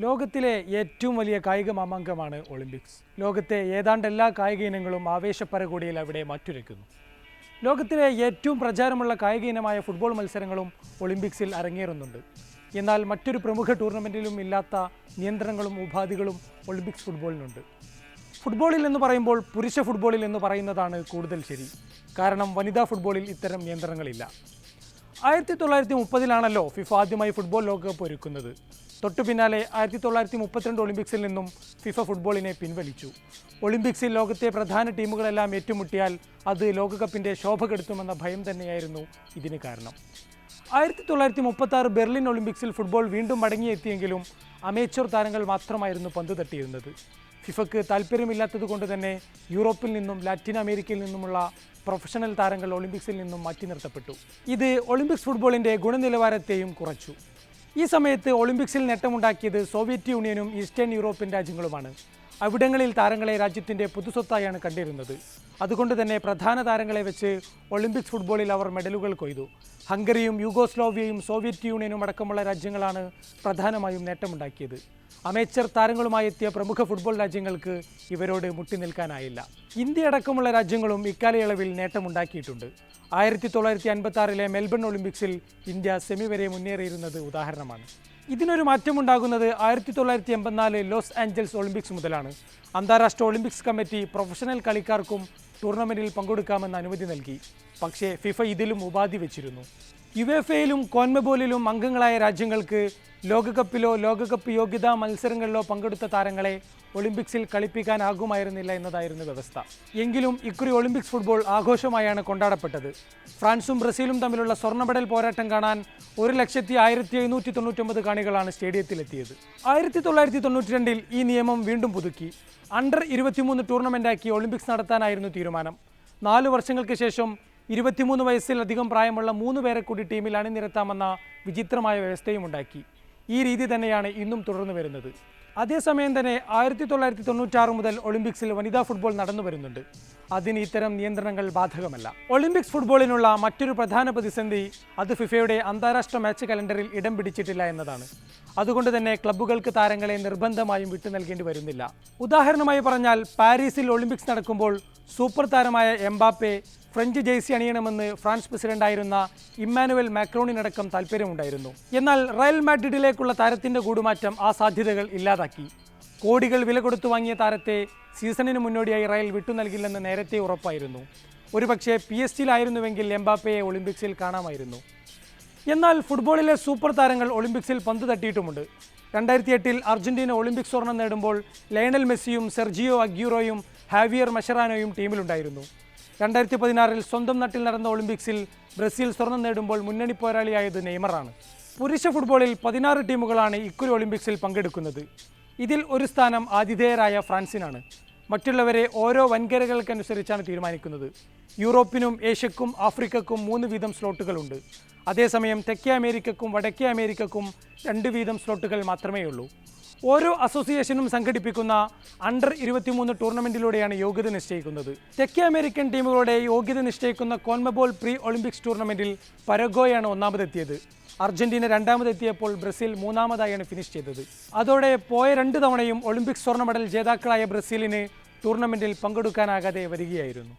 ലോകത്തിലെ ഏറ്റവും വലിയ കായിക മാമാങ്കമാണ് ഒളിമ്പിക്സ്. ലോകത്തെ ഏതാണ്ട് എല്ലാ കായിക ഇനങ്ങളും ആവേശപ്പരകൂടിയിൽ അവിടെ മാറ്റുരയ്ക്കുന്നു. ലോകത്തിലെ ഏറ്റവും പ്രചാരമുള്ള കായിക ഇനമായ ഫുട്ബോൾ മത്സരങ്ങളും ഒളിമ്പിക്സിൽ അരങ്ങേറുന്നുണ്ട്. എന്നാൽ മറ്റൊരു പ്രമുഖ ടൂർണമെന്റിലും ഇല്ലാത്ത നിയന്ത്രണങ്ങളും ഉപാധികളും ഒളിമ്പിക്സ് ഫുട്ബോളിനുണ്ട്. ഫുട്ബോളിൽ എന്ന് പറയുമ്പോൾ പുരുഷ ഫുട്ബോളിൽ എന്ന് പറയുന്നതാണ് കൂടുതൽ ശരി. കാരണം വനിതാ ഫുട്ബോളിൽ ഇത്തരം നിയന്ത്രണങ്ങളില്ല. ആയിരത്തി തൊള്ളായിരത്തി മുപ്പതിലാണല്ലോ ഫിഫ ആദ്യമായി ഫുട്ബോൾ ലോകകപ്പ് ഒരുക്കുന്നത്. തൊട്ടു പിന്നാലെ ആയിരത്തി തൊള്ളായിരത്തി മുപ്പത്തിരണ്ട് ഒളിമ്പിക്സിൽ നിന്നും ഫിഫ ഫുട്ബോളിനെ പിൻവലിച്ചു. ഒളിമ്പിക്സിൽ ലോകത്തെ പ്രധാന ടീമുകളെല്ലാം ഏറ്റുമുട്ടിയാൽ അത് ലോകകപ്പിന്റെ ശോഭ കെടുത്തുമെന്ന ഭയം തന്നെയായിരുന്നു ഇതിന് കാരണം. ആയിരത്തി തൊള്ളായിരത്തി മുപ്പത്തി ബെർലിൻ ഒളിമ്പിക്സിൽ ഫുട്ബോൾ വീണ്ടും മടങ്ങിയെത്തിയെങ്കിലും അമേച്ചർ താരങ്ങൾ മാത്രമായിരുന്നു പന്ത് തട്ടിയിരുന്നത്. ഫിഫക്ക് താല്പര്യമില്ലാത്തത് കൊണ്ട് തന്നെ യൂറോപ്പിൽ നിന്നും ലാറ്റിൻ അമേരിക്കയിൽ നിന്നുമുള്ള പ്രൊഫഷണൽ താരങ്ങൾ ഒളിമ്പിക്സിൽ നിന്നും മാറ്റി നിർത്തപ്പെട്ടു ഇത് ഒളിമ്പിക്സ് ഫുട്ബോളിന്റെ ഗുണനിലവാരത്തെയും കുറച്ചു. ഈ സമയത്ത് ഒളിമ്പിക്സിൽ നേട്ടമുണ്ടാക്കിയത് സോവിയറ്റ് യൂണിയനും ഈസ്റ്റേൺ യൂറോപ്യൻ രാജ്യങ്ങളുമാണ്. അവിടങ്ങളിൽ താരങ്ങളെ രാജ്യത്തിന്റെ പുതുസ്വത്തായാണ് കണ്ടിരുന്നത്. അതുകൊണ്ട് തന്നെ പ്രധാന താരങ്ങളെ വെച്ച് ഒളിമ്പിക്സ് ഫുട്ബോളിൽ അവർ മെഡലുകൾ കൊയ്തു. ഹംഗറിയും യൂഗോസ്ലോവിയയും സോവിയറ്റ് യൂണിയനും അടക്കമുള്ള രാജ്യങ്ങളാണ് പ്രധാനമായും നേട്ടമുണ്ടാക്കിയത്. അമേച്ചർ താരങ്ങളുമായി എത്തിയ പ്രമുഖ ഫുട്ബോൾ രാജ്യങ്ങൾക്ക് ഇവരോട് മുട്ടി നിൽക്കാനായില്ല ഇന്ത്യ അടക്കമുള്ള രാജ്യങ്ങളും ഇക്കാലയളവിൽ നേട്ടമുണ്ടാക്കിയിട്ടുണ്ട്. ആയിരത്തി തൊള്ളായിരത്തി അൻപത്തി ആറിലെ മെൽബൺ ഒളിമ്പിക്സിൽ ഇന്ത്യ സെമി വരെ മുന്നേറിയിരുന്നത് ഉദാഹരണമാണ്. ഇതിനൊരു മാറ്റമുണ്ടാകുന്നത് ആയിരത്തി തൊള്ളായിരത്തി എൺപത്തിനാല് ലോസ് ആഞ്ചൽസ് ഒളിമ്പിക്സ് മുതലാണ്. അന്താരാഷ്ട്ര ഒളിമ്പിക്സ് കമ്മിറ്റി പ്രൊഫഷണൽ കളിക്കാർക്കും ടൂർണമെന്റിൽ പങ്കെടുക്കാമെന്ന് അനുമതി നൽകി. പക്ഷേ ഫിഫ ഇതിലും ഉപാധി വെച്ചിരുന്നു. യുവേഫയിലും കോൺമെബോലിലും അംഗങ്ങളായ രാജ്യങ്ങൾക്ക് ലോകകപ്പിലോ ലോകകപ്പ് യോഗ്യതാ മത്സരങ്ങളിലോ പങ്കെടുത്ത താരങ്ങളെ ഒളിമ്പിക്സിൽ കളിപ്പിക്കാനാകുമായിരുന്നില്ല എന്നതായിരുന്നു വ്യവസ്ഥ. എങ്കിലും ഇക്കുറി ഒളിമ്പിക്സ് ഫുട്ബോൾ ആഘോഷമായാണ് കൊണ്ടാടപ്പെട്ടത്. ഫ്രാൻസും ബ്രസീലും തമ്മിലുള്ള സ്വർണ മെഡൽ പോരാട്ടം കാണാൻ ഒരു ലക്ഷത്തി ആയിരത്തി എഴുന്നൂറ്റി തൊണ്ണൂറ്റൊമ്പത് കാണികളാണ് സ്റ്റേഡിയത്തിലെത്തിയത്. ആയിരത്തി തൊള്ളായിരത്തി തൊണ്ണൂറ്റി രണ്ടിൽ ഈ നിയമം വീണ്ടും പുതുക്കി. അണ്ടർ ഇരുപത്തിമൂന്ന് ടൂർണമെന്റാക്കി ഒളിമ്പിക്സ് നടത്താനായിരുന്നു തീരുമാനം. നാല് വർഷങ്ങൾക്ക് ശേഷം ഇരുപത്തിമൂന്ന് വയസ്സിലധികം പ്രായമുള്ള മൂന്ന് പേരെ കൂടി ടീമിൽ അണിനിരത്താമെന്ന വിചിത്രമായ വ്യവസ്ഥയും ഉണ്ടാക്കി ഈ രീതി തന്നെയാണ് ഇന്നും തുടർന്നു വരുന്നത്. അതേസമയം തന്നെ ആയിരത്തി തൊള്ളായിരത്തി തൊണ്ണൂറ്റാറ് മുതൽ ഒളിമ്പിക്സിൽ വനിതാ ഫുട്ബോൾ നടന്നു വരുന്നുണ്ട്. അതിന് ഇത്തരം നിയന്ത്രണങ്ങൾ ബാധകമല്ല. ഒളിമ്പിക്സ് ഫുട്ബോളിനുള്ള മറ്റൊരു പ്രധാന പ്രതിസന്ധി അത് ഫിഫയുടെ അന്താരാഷ്ട്ര മാച്ച് കലണ്ടറിൽ ഇടം പിടിച്ചിട്ടില്ല എന്നതാണ്. അതുകൊണ്ട് തന്നെ ക്ലബ്ബുകൾക്ക് താരങ്ങളെ നിർബന്ധമായും വിട്ടു നൽകേണ്ടി വരുന്നില്ല. ഉദാഹരണമായി പറഞ്ഞാൽ പാരീസിൽ ഒളിമ്പിക്സ് നടക്കുമ്പോൾ സൂപ്പർ താരമായ എംബാപ്പെ ഫ്രഞ്ച് ജേഴ്സി അണിയണമെന്ന് ഫ്രാൻസ് പ്രസിഡന്റായിരുന്ന ഇമ്മാനുവൽ മാക്രോണിനടക്കം താല്പര്യമുണ്ടായിരുന്നു എന്നാൽ റയൽ മാഡ്രിഡിലേക്കുള്ള താരത്തിന്റെ കൂടുമാറ്റം ആ സാധ്യതകൾ ഇല്ലാതാക്കി കോടികൾ വില കൊടുത്തു വാങ്ങിയ താരത്തെ സീസണിന് മുന്നോടിയായി റയൽ വിട്ടു നൽകില്ലെന്ന് നേരത്തെ ഉറപ്പായിരുന്നു. ഒരുപക്ഷെ പി എസ് ടിയിലായിരുന്നുവെങ്കിൽ എംബാപ്പയെ ഒളിമ്പിക്സിൽ കാണാമായിരുന്നു. എന്നാൽ ഫുട്ബോളിലെ സൂപ്പർ താരങ്ങൾ ഒളിമ്പിക്സിൽ പന്ത് തട്ടിയിട്ടുമുണ്ട്. രണ്ടായിരത്തി എട്ടിൽ അർജന്റീന ഒളിമ്പിക്സ് സ്വർണം നേടുമ്പോൾ ലയണൽ മെസ്സിയും സെർജിയോ അഗ്യൂറോയും ഹാവിയർ മഷറാനോയും ടീമിലുണ്ടായിരുന്നു. രണ്ടായിരത്തി പതിനാറിൽ സ്വന്തം നാട്ടിൽ നടന്ന ഒളിമ്പിക്സിൽ ബ്രസീൽ സ്വർണം നേടുമ്പോൾ മുന്നണി പോരാളിയായത് നെയ്മറാണ്. പുരുഷ ഫുട്ബോളിൽ പതിനാറ് ടീമുകളാണ് ഇക്കുറി ഒളിമ്പിക്സിൽ പങ്കെടുക്കുന്നത്. ഇതിൽ ഒരു സ്ഥാനം ആതിഥേയരായ ഫ്രാൻസിനാണ്. മറ്റുള്ളവരെ ഓരോ വൻകരകൾക്കനുസരിച്ചാണ് തീരുമാനിക്കുന്നത്. യൂറോപ്പിനും ഏഷ്യക്കും ആഫ്രിക്കക്കും മൂന്ന് വീതം സ്ലോട്ടുകളുണ്ട്. അതേസമയം തെക്കേ അമേരിക്കക്കും വടക്കേ അമേരിക്കക്കും രണ്ട് വീതം സ്ലോട്ടുകൾ മാത്രമേ ഉള്ളൂ. ഓരോ അസോസിയേഷനും സംഘടിപ്പിക്കുന്ന അണ്ടർ ഇരുപത്തിമൂന്ന് ടൂർണമെന്റിലൂടെയാണ് യോഗ്യത നിശ്ചയിക്കുന്നത്. തെക്കേ അമേരിക്കൻ ടീമുകളുടെ യോഗ്യത നിശ്ചയിക്കുന്ന കോൺമബോൾ പ്രീ ഒളിമ്പിക്സ് ടൂർണമെന്റിൽ പരഗോയാണ് ഒന്നാമതെത്തിയത്. അർജന്റീന രണ്ടാമതെത്തിയപ്പോൾ ബ്രസീൽ മൂന്നാമതായാണ് ഫിനിഷ് ചെയ്തത്. അതോടെ പോയ രണ്ട് തവണയും ഒളിമ്പിക് സ്വർണ മെഡൽ ജേതാക്കളായ ബ്രസീലിന് ടൂർണമെന്റിൽ പങ്കെടുക്കാനാകാതെ വരികയായിരുന്നു.